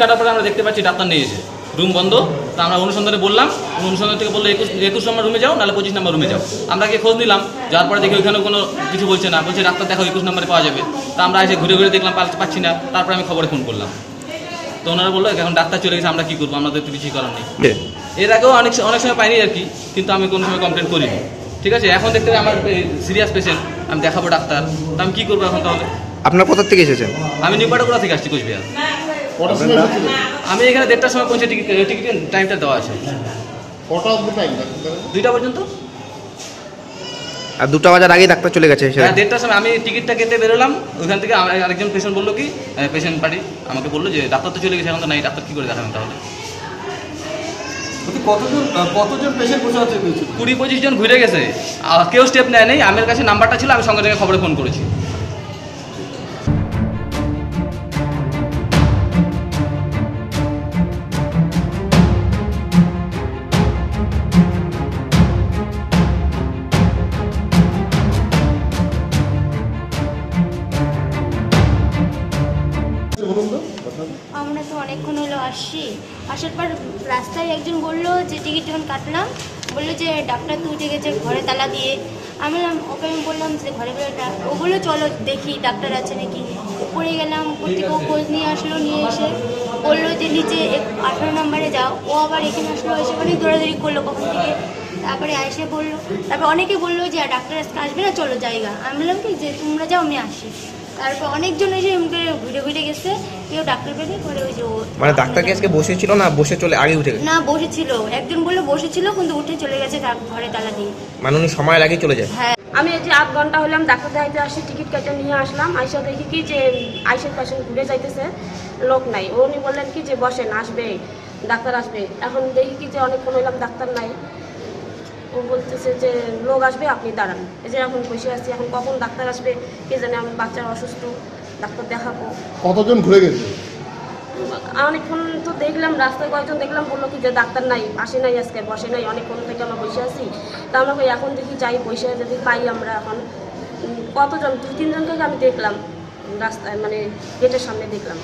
কাটার পরে আমরা দেখতে পাচ্ছি ডাক্তার নিয়ে এসে। রুম বন্ধ তা আমরা অনুসন্ধানে বললাম অনুসন্ধান থেকে বলল একুশ একুশ নম্বর রুমে যাও নাহলে পঁচিশ নম্বর রুমে যাও। আমরা গিয়ে খোঁজ নিলাম যাওয়ার পরে দেখি ওইখানে কোনো কিছু বলছে না বলছে ডাক্তার দেখো একুশ নম্বরে পাওয়া যাবে। তা আমরা এসে ঘুরে ঘুরে দেখলাম পাচ্ছি না তারপরে আমি খবরে ফোন করলাম। তো ওনারা বলল এখন ডাক্তার চলে গেছে আমরা কী করব? আমাদের তো কিছুই করার নেই। এর আগেও অনেক অনেক সময় পাইনি আর কি কিন্তু আমি কোনো সময় কমপ্লেন করিনি। ঠিক আছে? এখন দেখতে আমার সিরিয়াস পেশেন্ট আমি দেখাবো ডাক্তার তো আমি কী করব এখন তাহলে? আপনার কোথা থেকে এসেছেন? আমি নিউপাটাগুড়া থেকে আসছি কোচবিহার? আমি এখানে দেড়টার সময় পৌঁছে টিকিট টিকিটের টাইমটা দেওয়া আছে। কটা অবধি টাইম দুইটা পর্যন্ত? আর দুটো বাজার আগেই ডাক্তার চলে গেছে হ্যাঁ দেড়টার সময় আমি টিকিটটা কেটে বেরোলাম ওইখান থেকে আরেকজন পেশেন্ট বলল কি পেশেন্ট পার্টি আমাকে বলল যে ডাক্তার তো চলে গেছে এখন তো নাই ডাক্তার কী করে দেখাবেন তাহলে? বলছি কতজন কতজন পেশেন্ট বসে আছে? কুড়ি পঁচিশ জন ঘুরে গেছে আর কেউ স্টেপ নেয় নেই আমার কাছে নাম্বারটা ছিল আমি সঙ্গে সঙ্গে খবরে ফোন করেছি। আমরা তো অনেকক্ষণ হলো আসছি। আসার পর রাস্তায় একজন বলল যে, টিকিট যখন কাটলাম, বলল যে, ডাক্তার তো উঠে গেছে ঘরে তালা দিয়ে। আমি ওকে আমি বললাম যে, ঘরে ঘরে ও বলল, চলো দেখি ডাক্তার আছে নাকি। উপরে গেলাম উপর থেকে ও খোঁজ নিয়ে আসলো, নিয়ে এসে বলল যে, নিচে আঠারো নম্বরে যাও। ও আবার এখানে আসলো, এসে অনেক দৌড়াদৌড়ি করল কখন থেকে। তারপরে এসে বলল, তারপর অনেকে বলল যে ডাক্তার আজকে আসবে না, চলো জায়গা। আমি বললাম, কি যে, তোমরা যাও, আমি আসি। তারপর অনেকজন এসে এমনি ঘুরে ঘুরে গেছে কেউ ডাক্তার পেলে পরে ওই যে ও মানে ডাক্তার কি আজকে বসেছিল না বসে চলে আগে উঠে গেছে? না বসেছিল। একজন বলল বসেছিল কিন্তু উঠে চলে গেছে তার ঘরে তালা দিয়ে। মানে উনি সময়ের আগেই চলে যায়? হ্যাঁ। আমি এই যে আধ ঘণ্টা হলাম ডাক্তার দেখাইতে আসি টিকিট কেটে নিয়ে আসলাম। আইসা দেখি কি যে আইসের পেশেন্ট ঘুরে যাইতেছে লোক নাই। উনি বললেন কি যে বসেন আসবে ডাক্তার আসবে। এখন দেখি কি যে অনেকক্ষণ হইলাম ডাক্তার নাই। ও বলতেছে যে লোক আসবে আপনি দাঁড়ান। এই যে এখন বসে আছি এখন কখন ডাক্তার আসবে কে জানে আমি বাচ্চার অসুস্থ ডাক্তার দেখাবো। কতজন ঘুরে গেছে? অনেকক্ষণ তো দেখলাম রাস্তায় কয়েকজন দেখলাম বলল কি যে ডাক্তার নাই আসে নাই আজকে বসে নাই অনেকক্ষণ থেকে আমরা বসে আছি। তা আমরা কই এখন দেখি যাই বসে যদি পাই আমরা এখন। কতজন? দু তিনজনকে আমি দেখলাম রাস্তায় মানে গেটের সামনে দেখলাম।